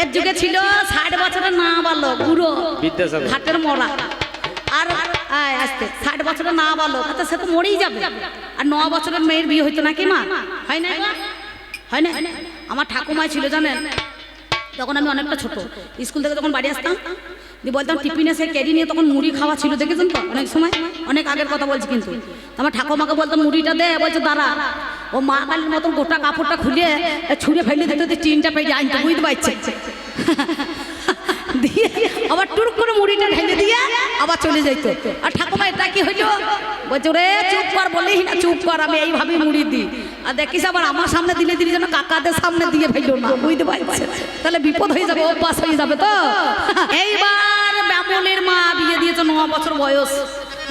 এর যুগে ছিল ষাট বছরের না বালক বুড়ো। ঘাটের মরা। আর আসতে ষাট বছরের না বালক আচ্ছা সে তো মরেই যাবে। আর ন বছরের মেয়ের বিয়ে হইতো নাকি মা? হয় না হয় না আমার ঠাকুমায় ছিল জানেন? তখন আমি অনেকটা ছোট। স্কুল থেকে যখন বাড়ি আসতাম দিয়ে বলতাম টিফিনে সে ক্যারি নিয়ে তখন মুড়ি খাওয়া ছিল দেখেছেন তো? অনেক সময়? অনেক আগের কথা বলছি কিন্তু। আমার ঠাকুমাকে বলতাম মুড়িটা দে বলছে দাঁড়া। ও মা কালীর মতন গোটা কাপড়টা খুলে ছুঁড়ে ফেলে দিতে দিতে টিনটা পেয়ে আনতে বুঝতে পারছে। আবার টুক করে মুড়িটা ঢেলে দিয়ে আবার চলে যাইত। আর ঠাকুমা, এটা কি হইল? বলছে রে চুপ কর বলেই না, চুপ কর, আমি এইভাবে মুড়ি দিই। আর দেখিস আবার আমার সামনে দিলে দিলে যেন কাকাদের সামনে দিয়ে ফেলো না। বুঝতে পারছে? তাহলে বিপদ হয়ে যাবে, অভ্যাস হয়ে যাবে তো? এইবার ব্যামলের মা বিয়ে দিয়েছে, ন বছর বয়স।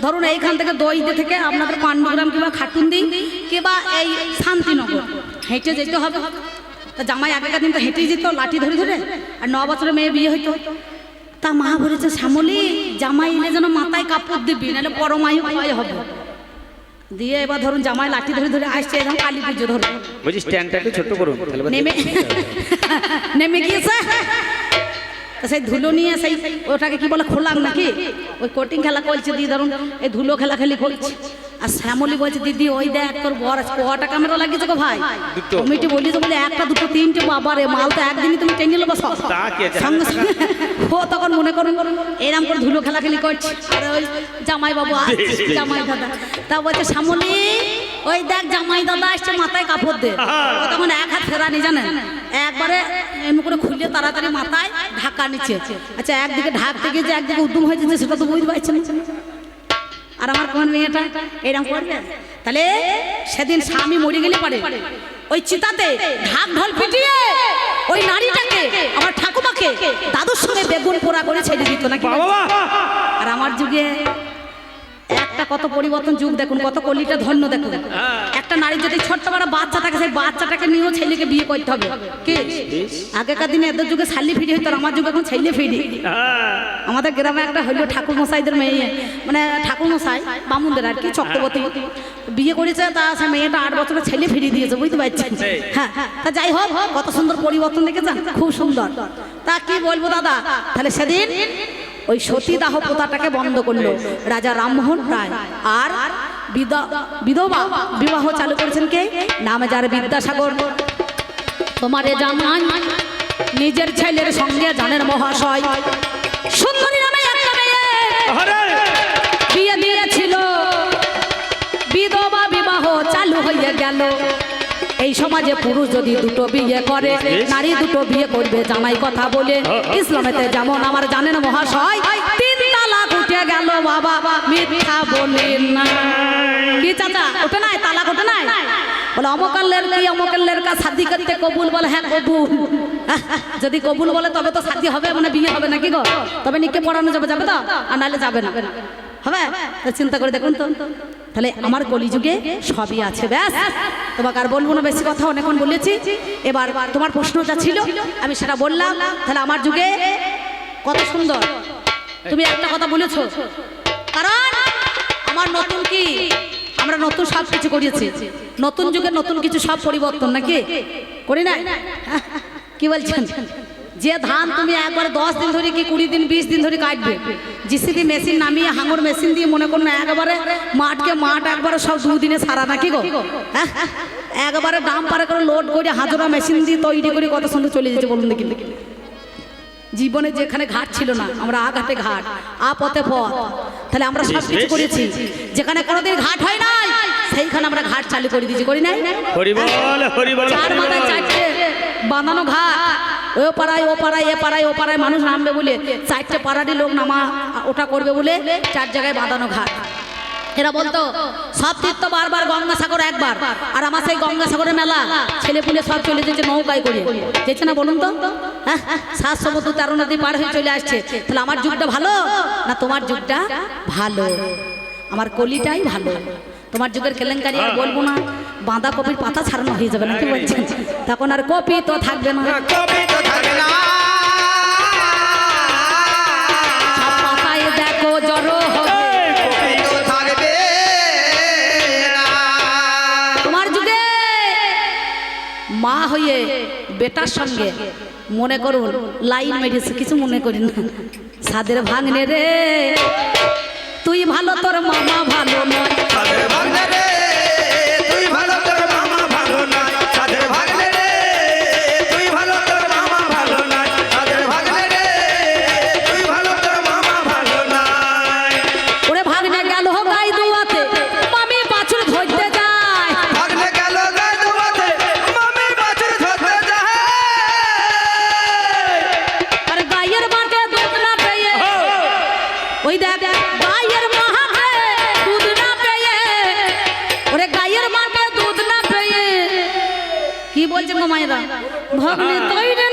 ধরুন এইখান থেকে দইতে থেকে আপনাদের পাণ্ডুগ্রাম কিংবা খাটুন্দি কিংবা এই শান্তিনগর হেঁটে যেতে হবে। তা জামাই আগেকার দিন তো হেঁটেই যেত লাঠি ধরে ধরে আর ন বছরের মেয়ে বিয়ে হইতো। তা মা বলেছে শ্যামলি জামাই এলে যেন মাথায় কাপড় দিবি নাহলে পরমায়ু ক্ষয় হবে। দিয়ে এবার ধরুন জামাই লাঠি ধরে ধরে আসছে এরকম কালী পুজো ধরে। বলছি স্ট্যান্ডটা একটু ছোট করুন নেমে নেমে গিয়েছে। সেই ধুলো নিয়ে সেই ওটাকে কি বলে, খোলাম নাকি? ওই কোটিং খেলা করছে, দিয়ে ধরুন, এই ধুলো খেলা খেলি করছে। আর শ্যামলি বলছে দিদি ওই দেখ তোর বর কটা ক্যামেরা লাগিয়েছে গো ভাই। কমিটি বলি যে বলে একটা দুটো তিনটে বাবারে মাল তো একদিনই তুমি টেনে নেব তা? সঙ্গে সঙ্গে ও তখন মনে করুন এরম করে ধুলো খেলা খেলি করছে। আর ওই জামাই বাবু জামাই দাদা। তা বলছে শ্যামলি ওই দেখ জামাই দাদা আসছে মাথায় কাপড় দে তখন এক হাত ফেরানি জানেন? একবারে এমনি করে খুলে তাড়াতাড়ি মাথায় ঢাকা নিচ্ছে। আচ্ছা একদিকে ঢাকতে গিয়ে যে একদিকে উদ্যম হয়ে যাচ্ছে সেটা তো বুঝতে পারছেন আর আমার কোন মেয়েটা? এরকম করবে? তাহলে সেদিন স্বামী মরে গেলে পারে। ওই চিতাতে ঢাক ঢল পিটিয়ে ওই নারীটাকে আমার ঠাকুমাকে দাদুর সঙ্গে বেগুন পোড়া করে ছেড়ে দিত নাকি? আর আমার যুগে একটা কত পরিবর্তন যুগ দেখুন কত কলিটা ধন্য দেখুন। একটা নারী যদি ছোট্ট বড় বাচ্চা থাকে সেই বাচ্চাটাকে নিয়েও ছেলেকে বিয়ে করতে হবে। কি? আগেকার দিনে এদের যুগে শালি ফিরি হইতো আমার যুগে এখন ছেলে ফিরি। আমাদের গ্রামে একটা হইল ঠাকুর মশাইদের মেয়ে। মানে ঠাকুর মশাই বামুনদের আর কি চক্রবর্তী। বিয়ে করেছে তা সে মেয়েটা আট বছরের ছেলে ফিরিয়ে দিয়েছে বুঝতে পারছেন? হ্যাঁ। তা যাই হোক কত সুন্দর পরিবর্তন দেখেছেন খুব সুন্দর। তা কি বলব দাদা? তাহলে সেদিন ওই সতীদাহ প্রথাটাকে বন্ধ করল। রাজা রামমোহন রায়। আর বিধ- বিধবা বিবাহ চালু করেছেন কে? নামে যার বিদ্যাসাগর। তোমারে জামাই নিজের ছেলের সঙ্গে জানের মহাশয়। সুন্দরী পুরুষ যদি দুটো বিয়ে করে নারী দুটো বিয়ে করবে জামাই কথা বলে। ইসলামেতে যেমন আমার জানেন মহাশয় তিন তালাক উঠে গেল বাবা মিথ্যা বলেন না। কি চাচা ওঠে নাই? তালাক ওঠে নাই? বলে অমকার লেরকি অমকার লেরকা শাদি করতে কবুল বলে? হ্যাঁ কবুল। যদি কবুল বলে তবে তো শাদি হবে মানে বিয়ে হবে নাকি গো? তবে নিকে পড়ানো যাবে যাবে তো? আর নাহলে যাবে না। হবে? চিন্তা করে দেখুন তো। তাহলে আমার কলিযুগে সবই আছে, ব্যাস। তোমাকে আর বলব না, বেশি কথা অনেকক্ষণ বলেছি। এবার তোমার প্রশ্নটা ছিল, আমি সেটা বললাম। তাহলে আমার যুগে কত সুন্দর। তুমি একটা কথা বলেছ, কারণ আমার নতুন কি? আমরা নতুন সব কিছু করিয়েছি নতুন যুগে নতুন কিছু সব পরিবর্তন নাকি? করি না কি বলছেন? যে ধান তুমি একবারে দশ দিন ধরে কি কুড়ি দিন বিশ দিন ধরে কাটবে? জিসিবি মেশিন নামিয়ে হাঙর মেশিন দিয়ে মনে করুন একবারে মাঠকে মাঠ একবারে সব দুদিনে সারা নাকি গো? হ্যাঁ? একবারে দাম পারে করে লোড করে হাজরা মেশিন দিয়ে তৈরি করে কত সুন্দর চলে যেতে বলুন দেখি। জীবনে যেখানে ঘাট ছিল না আমরা আ ঘাটে ঘাট আ পথে। পথ তাহলে আমরা সব কিছু করেছি। যেখানে কোনোদিন ঘাট হয় নাই সেইখানে আমরা ঘাট চালু করে দিয়েছি করি নাই? চার মাথায় চারটে বাঁধানো ঘাট। ও পাড়ায় ও পাড়ায়, এ পাড়ায়, ও পাড়ায় মানুষ নামবে বলে। চারটে পাড়ারই লোক নামা ওটা করবে বলে চার জায়গায় বাঁধানো ঘাট। এরা বলতো, সব তীর্থ বারবার গঙ্গাসাগর একবার, আর আমার সেই গঙ্গাসাগরের মেলা ছেলে পুলে সব চলে যেতে নৌকায় করে। যেছে না বলুন তো? হ্যাঁ সাত সমুদ্র তেরো নদী পার হয়ে চলে আসছে। তাহলে আমার যুগটা ভালো না তোমার যুগটা ভালো? আমার কলিটাই ভালো। তোমার যুগের কেলেঙ্কারি আর বলব না। বাঁধা কপির পাতা ছাড়ানো হয়ে যাবে না কি বলছেন? তখন আর কপি তো থাকবে না। কবি তো থাকবে না। পাতায় দেখো জড়ো হবে। তোমার যুগে মা হয়ে বেটার সঙ্গে মনে করুন লাইন মেরেছে কিছু মনে করি না সাদের ভাঙনে রে। তুই ভালো তোর মামা ভালো নয় ওই দেখ কি বলছে মায়েরা ভাগ্নে তৈরি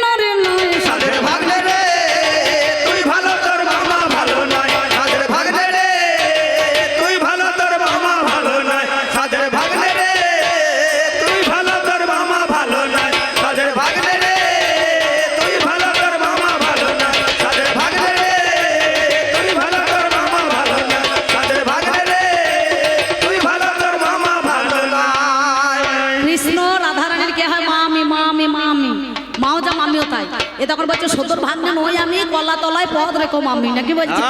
রেখো মামি নাকি বলছে?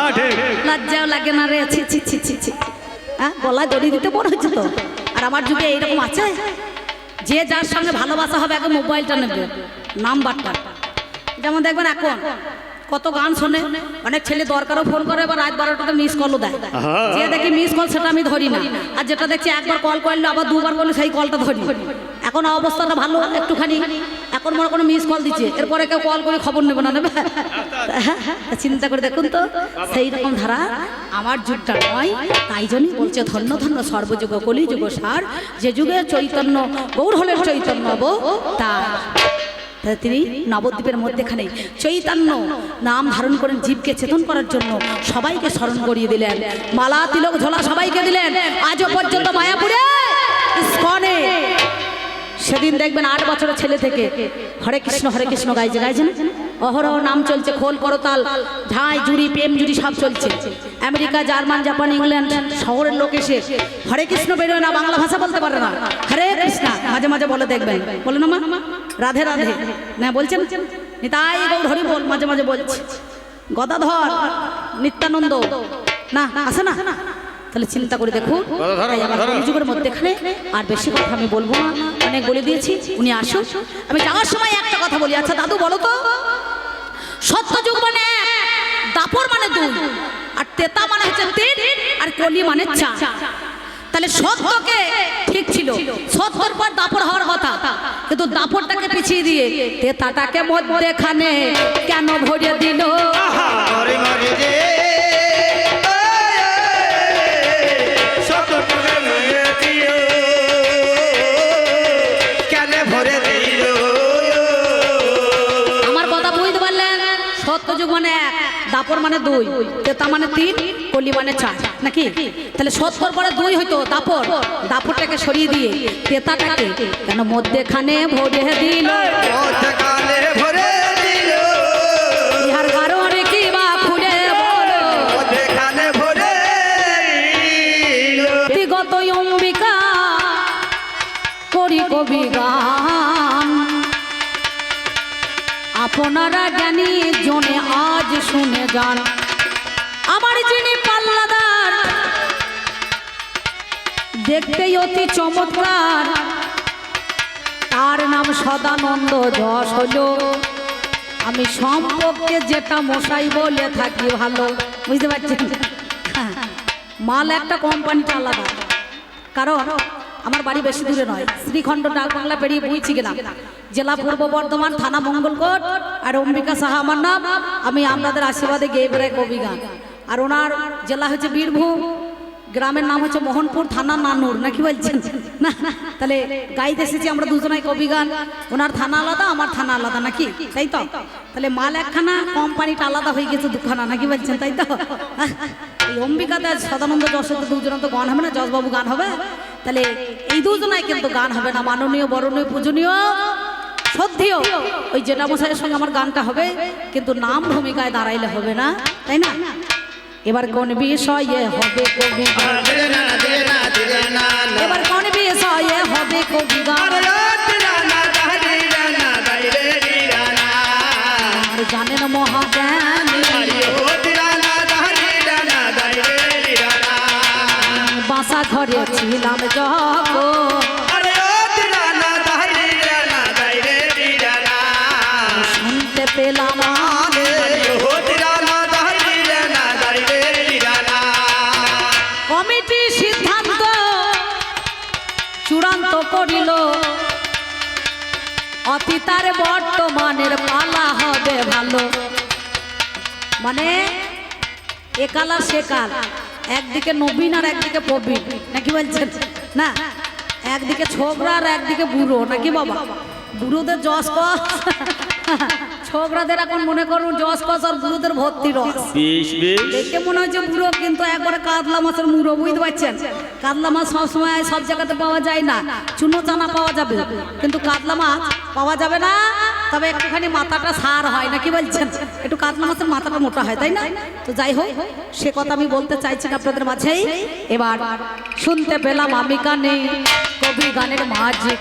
লজ্জাও লাগে না রে ছি ছি ছি ছি ছি। হ্যাঁ গলায় দড়ি দিতে বড় হচ্ছে তো? আর আমার যুগে এইরকম আছে? যে যার সঙ্গে ভালোবাসা হবে আগে মোবাইলটা নেবে। নাম্বারটা। যেমন দেখবেন এখন কত গান শোনে অনেক ছেলে দরকারও ফোন করে বা রাত বারোটাতে মিস কলও দেয়। যে দেখি মিস কল সেটা আমি ধরি না। আর যেটা দেখছি একবার কল করলে আবার দুবার করলে সেই কলটা ধরি। এখন অবস্থাটা ভালো একটুখানি। এখন মনে কোনো মিস কল দিচ্ছে। এরপরে কেউ কল করে খবর নেবে না নেবে? হ্যাঁ, চিন্তা করে দেখুন তো সেই রকম ধারা আমার যুগটা নয় তাই জন্যই বলছে ধন্য ধন্য সর্বযুগ কলিযুগ সার। যে যুগে চৈতন্য গৌর হলের চৈতন্য তার তা। তিনি নবদ্বীপের মধ্যেখানে চৈতন্য নাম ধারণ করেন জীবকে চেতন করার জন্য সবাইকে স্মরণ করিয়ে দিলেন। মালা তিলক ঝোলা সবাইকে দিলেন। আজও পর্যন্ত মায়াপুরে ইস্কনে। সেদিন দেখবেন আট বছরের ছেলে থেকে হরে কৃষ্ণ হরে কৃষ্ণ গাইছে গাইছে না অহরহ নাম চলছে, খোল করতাল, ঝাই জুড়ি প্রেম জুড়ি সব চলছে। আমেরিকা, জার্মান, জাপান, ইংল্যান্ড শহরের লোক এসে হরে কৃষ্ণ বেরোয় না, বাংলা ভাষা বলতে পারে না। হরে কৃষ্ণ, মাঝে মাঝে বলে দেখবেন। বলে না মা, রাধে রাধে। না, বলছেন? নিতাই গৌর হরি বল, মাঝে মাঝে বলছে। গদাধর নিত্যানন্দ। না আসে না? তাহলে চিন্তা করে দেখুন। আমার। কলিযুগের মধ্যেখানে আর বেশি কথা আমি বলব না। অনেক বলে দিয়েছি উনি আসুন। আমি যাওয়ার সময় একটা কথা বলি। আচ্ছা দাদু বলো তো। সত্য যুগ মানে দাপর মানে দুই আর তেতা মানে হচ্ছে তিন আর কলি মানে চার। তাহলে সত্যকে ঠিক ছিল। সত্যর পর দাপর হওয়ার কথা। কিন্তু দাপরটাকে পিছিয়ে দিয়ে তেতাটাকে মধ্যেখানে কেন ভরে দিল? দাপর মানে দুই তেতা মানে তিন কলি মানে চার নাকি? তাহলে সত্তর পরে দুই হইতো দাপর। দাপরটাকে সরিয়ে দিয়ে তেতাটাকে কেন মধ্যেখানে ভরে দিল? ভরে দিল। কবি গান। আপনারা জ্ঞানী জনে আজ শুনে যান আমার যিনি পাল্লাদার দেখতে অতি চমৎকার। তার নাম সদানন্দ যশ হলো। আমি সম্পর্কে যেটা মশাই বলে থাকি ভালো বুঝতে পারছেন? হ্যাঁ, মাল একটা কোম্পানিটা আলাদা। কারণ আমার বাড়ি বেশি দূরে নয়। শ্রীখণ্ড ডাক বাংলা পেরিয়ে বুঝছি গেলাম। জেলা পূর্ব বর্ধমান থানা মঙ্গলকোট। আর অম্বিকা সাহা আমার নাম। আমি আপনাদের আশীর্বাদে গেয়ে বেড়াই কবি গান। আর ওনার জেলা হচ্ছে বীরভূম। গ্রামের নাম হচ্ছে মোহনপুর থানা নানুর, নাকি বলছেন? না তাহলে গাইতে এসেছি আমরা দুজনাই কবি গান। ওনার থানা আলাদা, আমার থানা আলাদা, নাকি? তাই তো? তাহলে মাল একখানা, কোম্পানিটা আলাদা হয়ে গেছে দুখানা, নাকি বলছেন? তাই তো? এই অম্বিকাতে আর সদানন্দ যশোর দুজন তো গান হবে না, যশবাবু গান হবে? তাহলে এই দুজনায় কিন্তু গান হবে না মাননীয় বরণীয় পূজনীয় সত্যিও ওই জেঠা মশাইয়ের সঙ্গে আমার গানটা হবে কিন্তু নাম ভূমিকায় দাঁড়াইলে হবে না তাই না এবার কোন বিষয়ে হবে কবি এবার কোন বিষয়ে হবে কবি গান দিরানা শুনতে পেলাম কমিটি সিদ্ধান্ত চূড়ান্ত করিল। অতীতার বর্তমানের পালা হবে ভালো। মানে একাল সেকাল। একদিকে নবীন আর একদিকে প্রবীণ। নাকি বলছেন? না একদিকে ছোকরা আর একদিকে বুড়ো নাকি বাবা? বুড়োদের জস কস? ছোকরাদের এখন মনে করুন জস কস আর বুড়োদের ভর্তি রস। দেখে মনে হচ্ছে বুড়ো কিন্তু একবারে কাতলা মাছের মুড়ো বুঝতে পারছেন? কাতলা মাছ সবসময় সব জায়গাতে পাওয়া যায় না। চুনো চানা পাওয়া যাবে। কিন্তু কাতলা মাছ পাওয়া যাবে না। তবে একটুখানি মাথাটা সার হয় না কি বলছেন? একটু কাতলা মাছের মাথাটা মোটা হয় তাই না? তো যাই হোক সে কথা আমি বলতে চাইছি না আপনাদের মাঝেই। এবার শুনতে পেলাম আমি কানে কবি গানের মাঝে।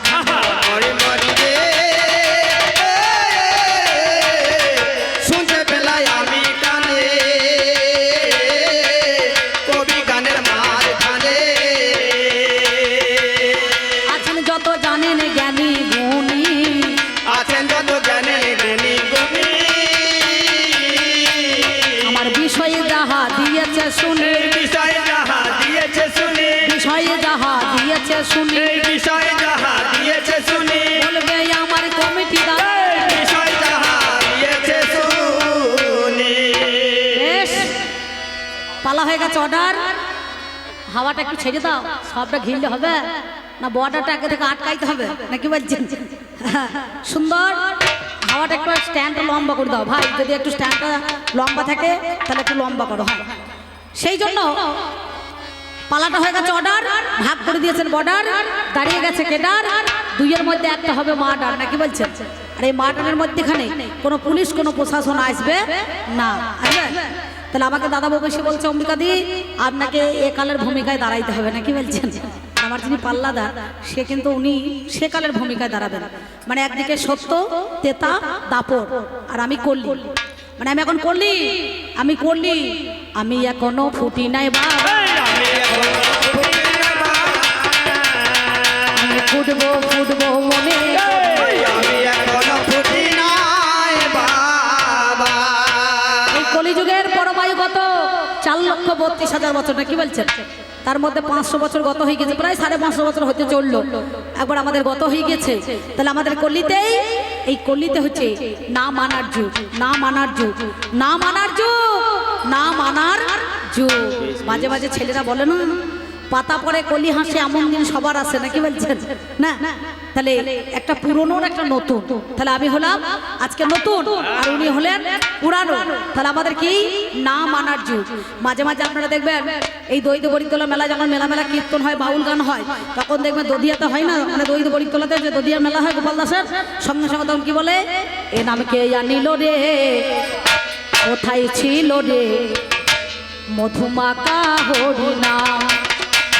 অর্ডার হাওয়াটা একটু ছেড়ে দাও, সবটা ঘিরলে হবে। না বর্ডারটা আগে থেকে আটকাইতে হবে। নাকি বলছেন সুন্দর। হাওয়াটা একটু স্ট্যান্ডটা লম্বা করে দাও। ভাই, যদি একটু স্ট্যান্ডটা লম্বা থাকে, তাহলে একটু লম্বা করো হ্যাঁ। সেই জন্য পালাটা হয়ে গেছে অর্ডার ভাগ করে দিয়েছেন বর্ডার দাঁড়িয়ে গেছে কেডার। দুইয়ের মধ্যে একটা হবে মার্ডার নাকি বলছেন? আর এই মার্ডারের মধ্যেখানে কোনো পুলিশ, কোনো প্রশাসন আসবে না। আসবে? তাহলে আমাকে দাদা বাবু এসে বলছে, অম্বিকা দি, আপনাকে এ কালের ভূমিকায় দাঁড়াইতে হবে নাকি বলছেন? আমার যিনি পাল্লাদার, সে কিন্তু উনি সে কালের ভূমিকায় দাঁড়াবেন। মানে একদিকে সত্য, তেতা, দাপর, আর আমি করলি। মানে আমি এখন করলি, আমি করলি, আমি এখনও ফুটি নাই বা। না ফুটবো ফুটবো মনে। লক্ষ বত্রিশ হাজার বছর না কি বলছেন? তার মধ্যে পাঁচশো বছর গত হয়ে গেছে, প্রায় সাড়ে পাঁচশো বছর হতে চলল। একবার আমাদের গত হয়ে গেছে, তাহলে আমাদের কল্লিতেই এই কল্লিতে হচ্ছে না মানার যুগ, না মানার যুগ, না মানার যুগ, না মানার যুগ। মাঝে মাঝে ছেলেরা বলে না? পাতা পরে কলি হাসে, এমন দিন সবার আছে, নাকি বলছেন? না? তাহলে একটা পুরনো একটা নতুন। তাহলে আমি হলাম আজকে নতুন, আর উনি হলেন পুরানো। তাহলে আমাদের কি? না মানার যুগ। মাঝে মাঝে আপনারা দেখবেন, এই দৈত বরিতলা মেলা যখন মেলা মেলা কীর্তন হয়, বাউল গান হয়, তখন দেখবেন দদিয়াতে হয় না? মানে দৈত বরিতলাতে যে দদিয়ার মেলা হয়, গোপাল দাসের, সঙ্গে সঙ্গে তখন কি বলে? এ নাম কে আনিল রে? কোথায় ছিল রে? মধুমাকা হরিণা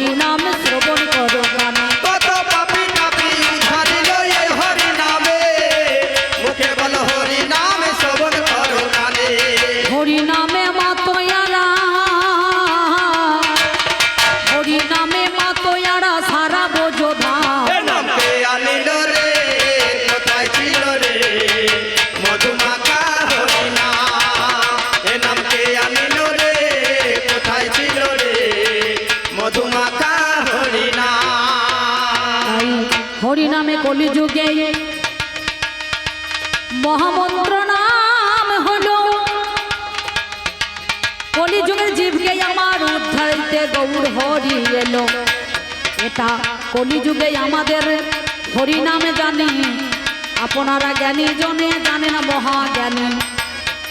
বলো এটা কলিযুগে আমাদের হরিনামে জানি। আপনারা জ্ঞানী জনে জানেন মহাজ্ঞানী।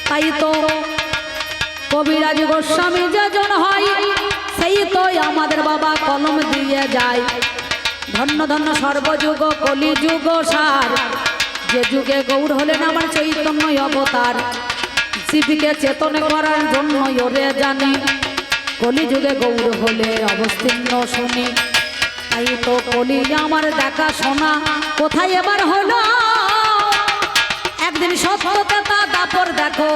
তাই তো কবিরাজ গোস্বামী যেজন হয়, সেই তো আমাদের বাবা কলম দিয়ে যায়। ধন্য ধন্য সর্বযুগ, কলিযুগ সার। যে যুগে গৌর হলেন আমার চৈতন্য অবতার। শিবকে চেতন করার জন্য ওরে জানি। কলিযুগে গৌর হলে অবতীর্ণ শুনি। তাই তো কলি আমার দেখা শোনা কোথায় এবার হলো? একদিন সত্যতে দাপর দেখো।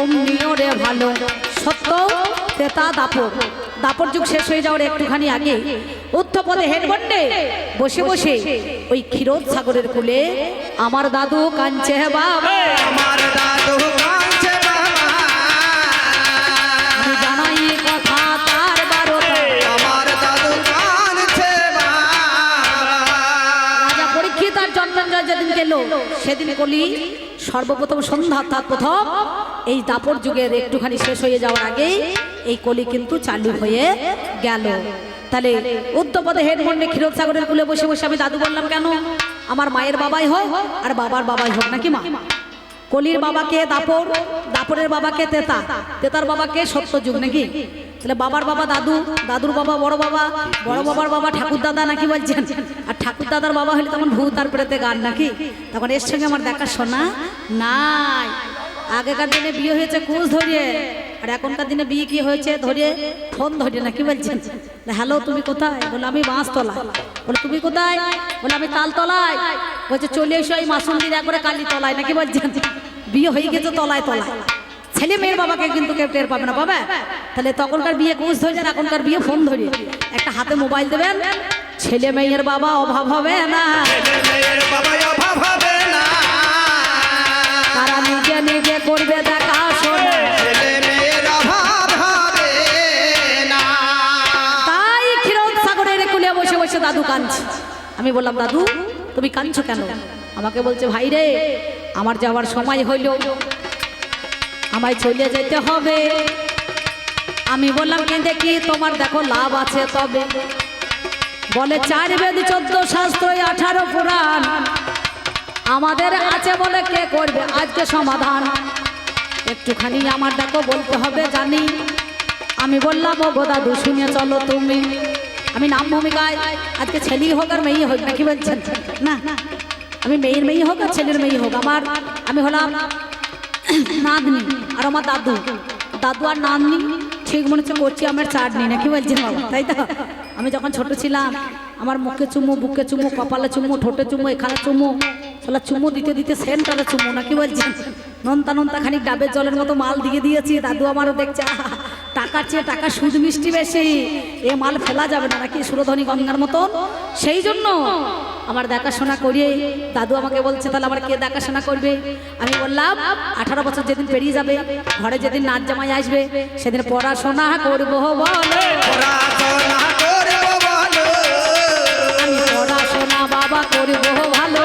অমনিও রে ভালো। সত্য তেতা দাপর। দাপর যুগ শেষ হয়ে যাওয়ার একটুখানি আগে উত্তপদে হেডবন্ডে বসে বসে ওই ক্ষীরোদ সাগরের কুলে, আমার দাদু কাঞ্চে বাবা, আমার গেল সেদিন কলি সর্বপ্রথম সন্ধ্যা অর্থাৎ প্রথম এই দাপর যুগের একটুখানি শেষ হয়ে যাওয়ার আগে এই কলি কিন্তু চালু হয়ে গেল। তাহলে উদ্যপদে হেডমন্ডে ক্ষীরোদ সাগরের কুলে বসে বসে আমি দাদু বললাম, কেন? আমার মায়ের বাবাই হোক আর বাবার বাবাই হোক নাকি মা? কলির বাবাকে দাপর, দাপরের বাবাকে তেতা, তেতার বাবাকে সত্য যুগ নাকি? তাহলে বাবার বাবা দাদু, দাদুর বাবা, বড় বাবা, বড় বাবার বাবা ঠাকুর দাদা নাকি বলছেন? আর ঠাকুর দাদার বাবা হলে তখন ভূত আর প্রেতে গান নাকি? তখন এর সঙ্গে আমার দেখা শোনা নাই। আগেকার দিনে বিয়ে হয়েছে কুচ ধরিয়ে, আর এখনকার দিনে বিয়ে কি হয়েছে ধরিয়ে ফোন ধরিয়ে নাকি বলছেন? হ্যালো, তুমি কোথায়? বলে, আমি বাঁশতলা বলে, তুমি কোথায়? বলে, আমি তালতলায়। বলছে, চলে এসো এই মাসুন্দির একবারে কালী তলায় নাকি বলছেন? বিয়ে হয়ে গেছে তলায় তলায়। ছেলে মেয়ের বাবাকে কিন্তু কেউ টের পাবে না পাবে তাহলে তখনকার বিয়ে কুচ ধরে আর এখনকার বিয়ে ফোন ধরে একটা হাতে মোবাইল দেবেন ছেলে মেয়ের বাবা অভাব হবে না। বাবা তারা নিজে নিজে করবে দেখা শোনে। তাই ক্ষীরোদ সাগরের কুলে বসে বসে দাদু কাঁদছে। আমি বললাম দাদু তুমি কাঁদছো কেন? আমাকে বলছে ভাই রে আমার যাওয়ার সময় হইল। আমায় চলে যেতে হবে। আমি বললাম, কেঁদে কি তোমার দেখো লাভ আছে তবে? বলে, চার বেদ, চোদ্দ শাস্ত্র আঠারো পুরাণ আমাদের আছে বলে কে করবে? আজকে সমাধান। একটুখানি আমার দেখো বলতে হবে, জানি। আমি বললাম ও গো দাদু, শুনে চলো তুমি। আমি নাম ভূমিকায়, আজকে ছেলেই হোক আর মেয়ে হোক, নাকি বলছেন? না আমি মেয়ের মেয়ে হোক আর ছেলের মেয়ে হোক, আমার, আমি হলাম নাতনি, আর আমার দাদু। দাদু আর নাতনি, ঠিক মনে হচ্ছে করছি আমার চাটনি, নাকি বলছেন বাবা? তাই তো? আমি যখন ছোট ছিলাম, আমার মুখে চুমু, বুকে চুমু, কপালে চুমু, ঠোঁটে চুমু, এখানে চুমু সালা চুমু দিতে দিতে সেন্টারে চুমু, নাকি বলছেন? নন্তা নন্তা খানিক ডাবের জলের মতো মাল দিয়ে দিয়েছি, দাদু আমারও দেখছে টাকার চেয়ে টাকা সুদ মিষ্টি বেশি, এ মাল ফেলা যাবে না, নাকি সুরধনী গঙ্গার মতন? সেই জন্য আমার দেখাশোনা করিয়ে দাদু আমাকে বলছে, তাহলে আমার কে দেখাশোনা করবে? আমি বললাম, আঠারো বছর যেদিন পেরিয়ে যাবে, ঘরে যেদিন নাচ জামাই আসবে, সেদিন পড়াশোনা করব বলে। আমি বাবা ভালো।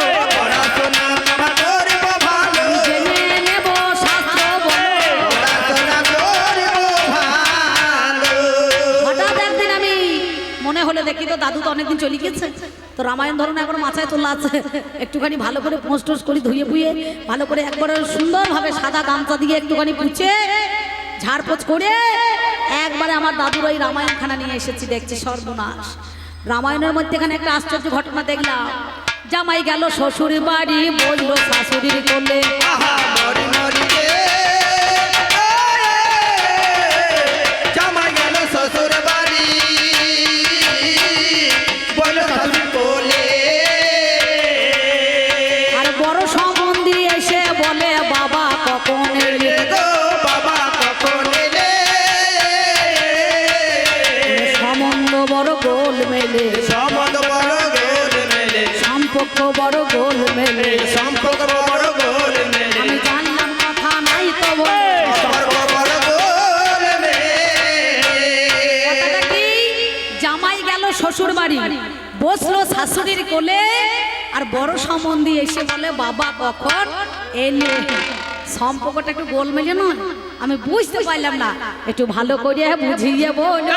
দেখি তো দাদু তো অনেকদিন চলে গেছে তো রামায়ণ ধরুন এখন মাথায় তোলা আছে। একটুখানি ভালো করে পোস্ট টোস্ট করি, ধুয়ে ফুয়ে ভালো করে একবারে সুন্দরভাবে সাদা গামছা দিয়ে একটুখানি পুছে ঝাড়পোছ করে, একবারে আমার দাদুর ওই রামায়ণখানা নিয়ে এসেছি, দেখছি সর্বনাশ। রামায়ণের মধ্যে এখানে একটা আশ্চর্য ঘটনা দেখলাম। জামাই গেল শ্বশুর বাড়ি বলল শাশুড়ির কোলে আহা শাশুড়ির কোলে আর বড় সম্বন্ধী এসে বলে, বাবা, কখন? এলে সম্পর্কটা একটু গোলমেলে নয়। আমি বুঝতে পারলাম না। একটু ভালো করিয়া বুঝিয়ে বলো।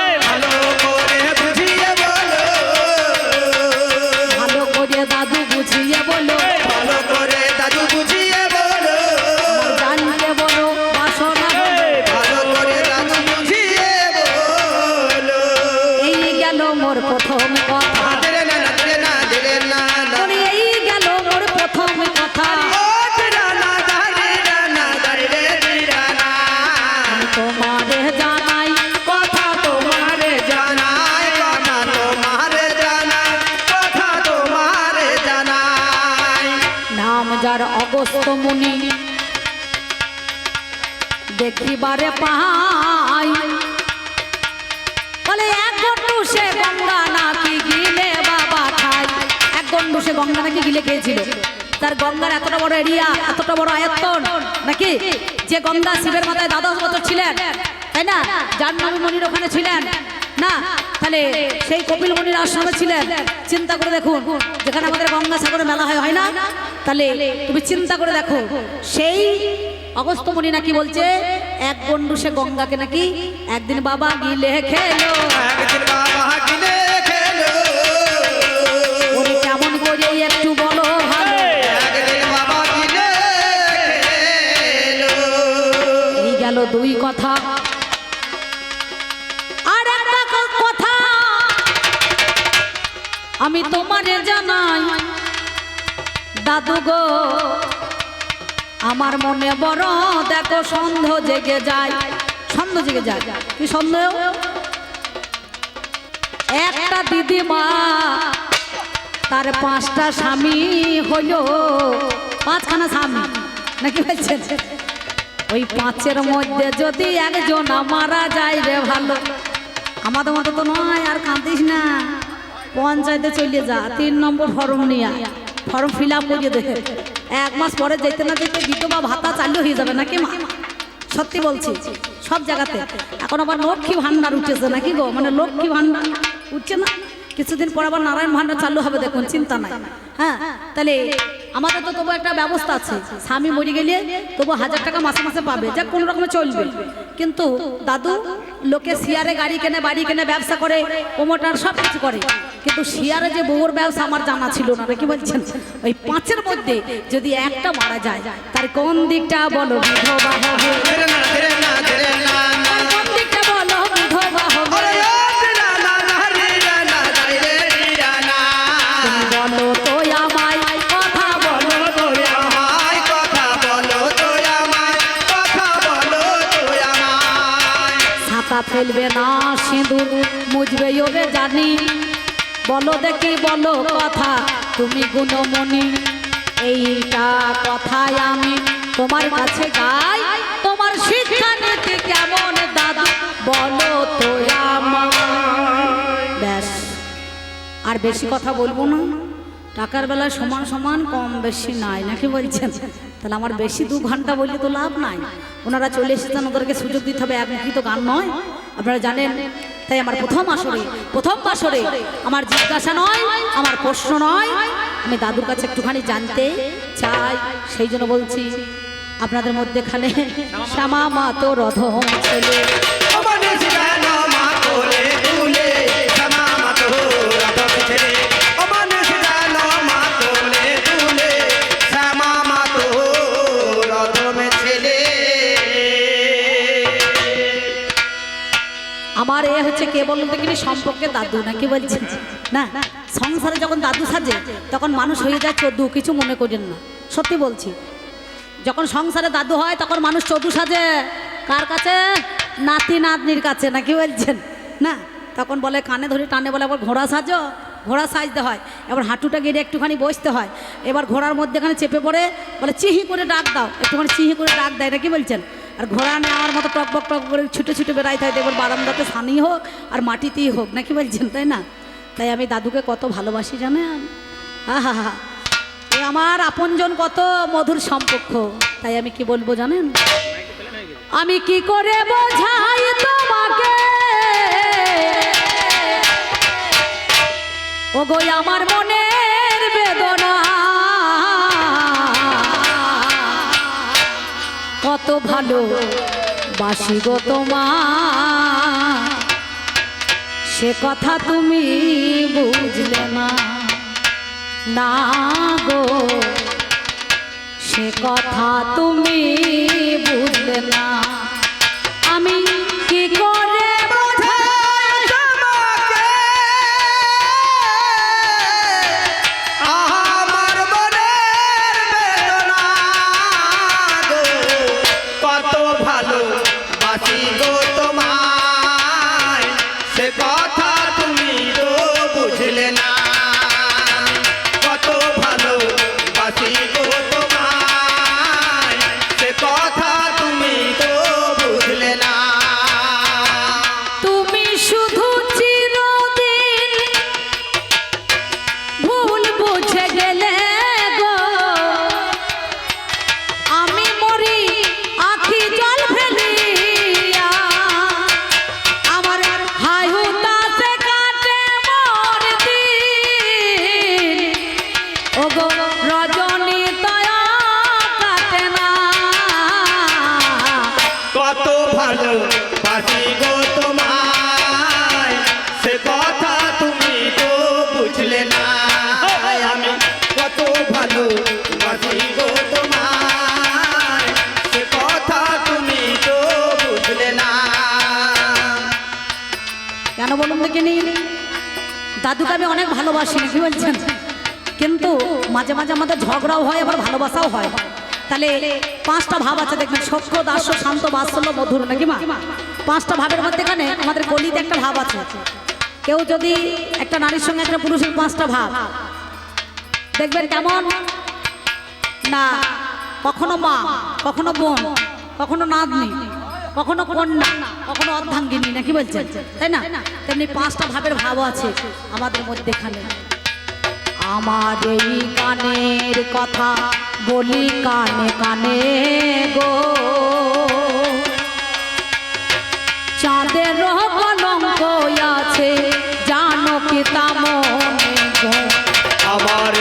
যে গঙ্গা শিবের মাথায় দ্বাদশ বছর ছিলেন তাই না? যার মনির ওখানে ছিলেন না? তাহলে সেই কপিল মনির আশ্রমে ছিলেন। চিন্তা করে দেখুন যেখানে আমাদের গঙ্গা সাগরে মেলা হয় হয় না? তাহলে তুমি চিন্তা করে দেখো সেই অগস্ত্যমণি নাকি বলছে এক গন্ডু সে গঙ্গাকে নাকি একদিন বাবা গিলে খেলো। একদিন বাবা গিলে খেলো। কেমন করে একটু দুই কথা। আর একটা কথা। আমি তোমারে জানাই, দাদু গো, আমার মনে বড় দেখো সন্দেহ জেগে যায়। সন্দেহ জেগে যায়? কি সন্দেহ? একটা দিদিমা, তার পাঁচটা স্বামী হইল। পাঁচখানা স্বামী, নাকি বলছেন ওই পাঁচের মধ্যে যদি একজন মারা যায় রে ভালো। আমাদের মতো তো নয়, আর কাঁদিস না। পঞ্চায়েতে চলে যা, তিন নম্বর ফর্ম নিয়ে। ফর্ম ফিল আপ করিয়ে দেখে এক মাস পরে যেতে না যেতে বিধবা ভাতা চালু হয়ে যাবে নাকি মা? সত্যি বলছি, সব জায়গাতে। এখন আবার লক্ষ্মী ভান্ডার উঠেছে নাকি গো? মানে লক্ষ্মী ভান্ডার উঠছে না? কিছুদিন পর আবার নারায়ণ ভান্ডার চালু হবে দেখুন চিন্তা নাই হ্যাঁ তাহলে আমাদের তো তবু একটা ব্যবস্থা আছে স্বামী মরে গেলে তবু হাজার টাকা মাসে মাসে পাবে যা কোনো রকমে চলবে কিন্তু দাদু লোকে শিয়ারে গাড়ি কেনে বাড়ি কেনে ব্যবসা করে প্রমোটার সব কিছু করে কিন্তু শিয়ারে যে বউর ব্যবসা আমার জানা ছিল না কি বলছেন ওই পাঁচের মধ্যে যদি একটা মারা যায় তার কোন দিকটা বলো বিধবা হবে ফেলবে না সিঁদুর, মুজবে ওরে জানি। বলো দেখি, বলো কথা, তুমি গুণমণি। এইটা কথায় আমি তোমার কাছে গাই তোমার শিক্ষা নীতি কেমন দাদু? বলো তো আমায়। ব্যাস, আর বেশি কথা বলব না। টাকার বেলায় সমান সমান কম বেশি নাই, নাকি বলছেন? তাহলে আমার বেশি দু ঘণ্টা বললে তো লাভ নাই। ওনারা চলে এসেছেন, ওদেরকে সুযোগ দিতে হবে, একমুখী তো গান নয়। আপনারা জানেন, তাই আমার প্রথম আসরে প্রথম আসরে আমার জিজ্ঞাসা নয়, আমার প্রশ্ন নয়। আমি দাদুর কাছে একটুখানি জানতে চাই, সেই জন্য বলছি, আপনাদের মধ্যে মধ্যেখানে শ্যামা মা তো রধম ছেলে কে বলুন দেখিনি সম্পর্কে দাদু নাকি বলছেন না, সংসারে যখন দাদু সাজে, তখন মানুষ হয়ে যায় চোদ্দু, কিছু মনে করেন না। সত্যি বলছি, যখন সংসারে দাদু হয়, তখন মানুষ চোদ্দু সাজে। কার কাছে? নাতি নাতনির কাছে, নাকি বলছেন? না, তখন বলে কানে ধরে টানে বলে আবার ঘোড়া সাজো, ঘোড়া সাজতে হয়। এবার হাঁটুটা গেড়ে একটুখানি বসতে হয়। এবার ঘোড়ার মধ্যেখানে চেপে পড়ে, বলে, চিহি করে ডাক দাও। একটুখানি চিহি করে ডাক দেয়, নাকি বলছেন? আর ঘোড়া নেওয়ার মতো টক বক টক করে ছুটে ছুটে বেড়াইতে হয় এবার বারান্দাতে সানি হোক আর মাটিতেই হোক, নাকি বলছেন, তাই না? তাই আমি দাদুকে কত ভালোবাসি জানেন? হা। এ আমার আপনজন কত মধুর সম্পর্ক। তাই আমি কি বলব জানেন? আমি কি করে বোঝাই তোমাকে? ওগো, আমার মনের বেদনা। কত ভালো, বাসি গো তোমার। সে কথা তুমি বুঝলে না। না গো, সে কথা তুমি বুঝলে না। আমি কি করে দাদুকে আমি অনেক ভালোবাসি, কি বলছেন? কিন্তু মাঝে মাঝে আমাদের ঝগড়াও হয়, আবার ভালোবাসাও হয়। তাহলে পাঁচটা ভাব আছে, দেখবেন, সত্য, দাস্য, শান্ত, বাৎসল্য, মধুর, নাকি মা? পাঁচটা ভাবের মধ্যেখানে আমাদের গলিতে একটা ভাব আছে। কেউ যদি একটা নারীর সঙ্গে, একটা পুরুষের পাঁচটা ভাব। দেখবেন কেমন? না, কখনো মা, কখনো বোন, কখনো নাতনি কখনো কন্যা, কখনো অর্ধাঙ্গিনী, নাকি বলছেন তাই না? তেমনি পাঁচটা ভাবের ভাব আছে আমাদের মধ্যেখানে। আমার এই কানের কথা বলি কানে কানে গো। চাঁদের কলঙ্ক আছে, জানো কি তা মনে গো। আমার